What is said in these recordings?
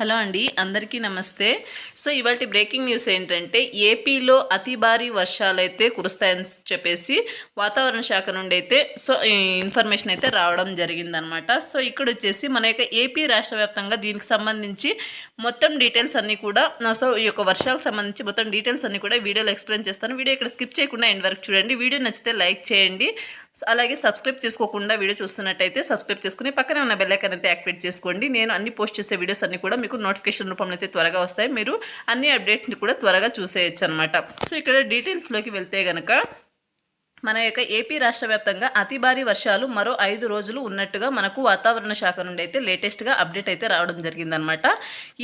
Hello అండి అందరికీ నమస్తే. సో ఇవాటి బ్రేకింగ్ న్యూస్ ఏంటంటే ఏపీలో అతి భారీ వర్షాలు అయితే కురుస్తాయని చెప్పేసి వాతావరణ శాఖ నుండి అయితే సో ఇన్ఫర్మేషన్ అయితే రావడం జరిగిందనమాట. సో ఇక్కడ వచ్చేసి మన యొక్క ఏపీ రాష్ట్ర వ్యాప్తంగా దీనికి సంబంధించి మొత్తం డీటెయిల్స్ అన్నీ కూడా సో ఈ యొక్క వర్షాలకు సంబంధించి మొత్తం డీటెయిల్స్ అన్నీ కూడా వీడియోలో ఎక్స్ప్లెయిన్ చేస్తాను. వీడియో ఇక్కడ స్కిప్ చేయకుండా ఎండ్ వరకు చూడండి. వీడియో నచ్చితే లైక్ చేయండి. అలాగే సబ్స్క్రైబ్ చేసుకోకుండా వీడియో చూస్తున్నట్టయితే సబ్స్క్రైబ్ చేసుకుని పక్కనే ఉన్న బెల్లైకన్ అయితే యాక్టివేట్ చేసుకోండి. నేను అన్ని పోస్ట్ చేసే వీడియోస్ అన్ని కూడా మీకు నోటిఫికేషన్ రూపంలో అయితే త్వరగా వస్తాయి. మీరు అన్ని అప్డేట్స్ని కూడా త్వరగా చూసేయచ్చు అనమాట సో ఇక్కడ డీటెయిల్స్లోకి వెళ్తే కనుక మన యొక్క ఏపీ రాష్ట్ర వ్యాప్తంగా అతి భారీ వర్షాలు మరో ఐదు రోజులు ఉన్నట్టుగా మనకు వాతావరణ శాఖ నుండి అయితే లేటెస్ట్గా అప్డేట్ అయితే రావడం జరిగిందనమాట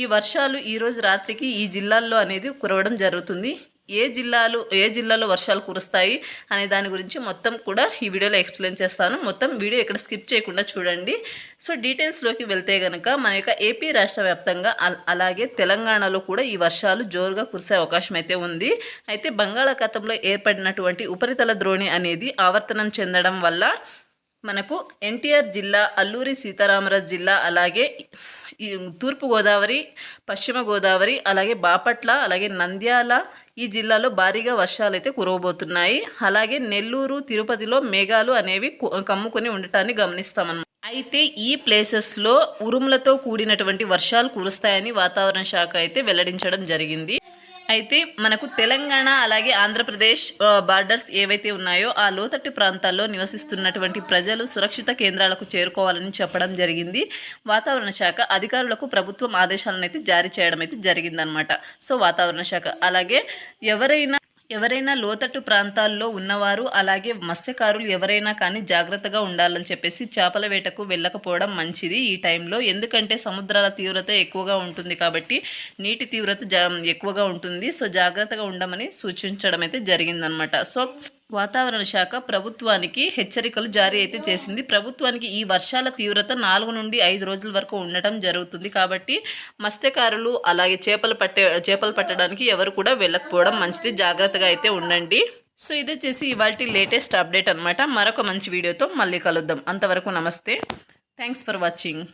ఈ వర్షాలు ఈరోజు రాత్రికి ఈ జిల్లాల్లో అనేది కురవడం జరుగుతుంది. ఏ జిల్లాలు ఏ జిల్లాలో వర్షాలు కురుస్తాయి అనే దాని గురించి మొత్తం కూడా ఈ వీడియోలో ఎక్స్ప్లెయిన్ చేస్తాను. మొత్తం వీడియో ఇక్కడ స్కిప్ చేయకుండా చూడండి. సో డీటెయిల్స్లోకి వెళ్తే కనుక మన యొక్క ఏపీ రాష్ట్ర వ్యాప్తంగా అలాగే తెలంగాణలో కూడా ఈ వర్షాలు జోరుగా కురిసే అవకాశం అయితే ఉంది. అయితే బంగాళాఖాతంలో ఏర్పడినటువంటి ఉపరితల ద్రోణి అనేది ఆవర్తనం చెందడం వల్ల మనకు ఎన్టీఆర్ జిల్లా అల్లూరి సీతారామరాజు జిల్లా అలాగే ఈ తూర్పు గోదావరి పశ్చిమ గోదావరి అలాగే బాపట్ల అలాగే నంద్యాల ఈ జిల్లాలో భారీగా వర్షాలు అయితే కురవబోతున్నాయి. అలాగే నెల్లూరు తిరుపతిలో మేఘాలు అనేవి కమ్ముకొని ఉండటాన్ని గమనిస్తామన్నమాట అయితే ఈ ప్లేసెస్లో ఉరుములతో కూడినటువంటి వర్షాలు కురుస్తాయని వాతావరణ శాఖ అయితే వెల్లడించడం జరిగింది. అయితే మనకు తెలంగాణ అలాగే ఆంధ్రప్రదేశ్ బార్డర్స్ ఏవైతే ఉన్నాయో ఆ లోతట్టు ప్రాంతాల్లో నివసిస్తున్నటువంటి ప్రజలు సురక్షిత కేంద్రాలకు చేరుకోవాలని చెప్పడం జరిగింది. వాతావరణ శాఖ అధికారులకు ప్రభుత్వం ఆదేశాలను అయితే జారీ చేయడం అయితే జరిగిందనమాట సో వాతావరణ శాఖ. అలాగే ఎవరైనా ఎవరైనా లోతట్టు ప్రాంతాల్లో ఉన్నవారు అలాగే మత్స్యకారులు ఎవరైనా కానీ జాగ్రత్తగా ఉండాలని చెప్పేసి చేపల వేటకు వెళ్ళకపోవడం మంచిది ఈ టైంలో. ఎందుకంటే సముద్రాల తీవ్రత ఎక్కువగా ఉంటుంది కాబట్టి నీటి తీవ్రత జా ఎక్కువగా ఉంటుంది. సో జాగ్రత్తగా ఉండమని సూచించడం అయితే జరిగిందనమాట. సో వాతావరణ శాఖ ప్రభుత్వానికి హెచ్చరికలు జారీ అయితే చేసింది. ప్రభుత్వానికి ఈ వర్షాల తీవ్రత నాలుగు నుండి ఐదు రోజుల వరకు ఉండటం జరుగుతుంది కాబట్టి మత్స్యకారులు అలాగే చేపలు పట్టే చేపలు పట్టడానికి ఎవరు కూడా వెళ్ళకపోవడం మంచిది. జాగ్రత్తగా అయితే ఉండండి. సో ఇది వచ్చేసి ఇవాళ లేటెస్ట్ అప్డేట్ అనమాట మరొక మంచి వీడియోతో మళ్ళీ కలుద్దాం. అంతవరకు నమస్తే. Thanks for watching.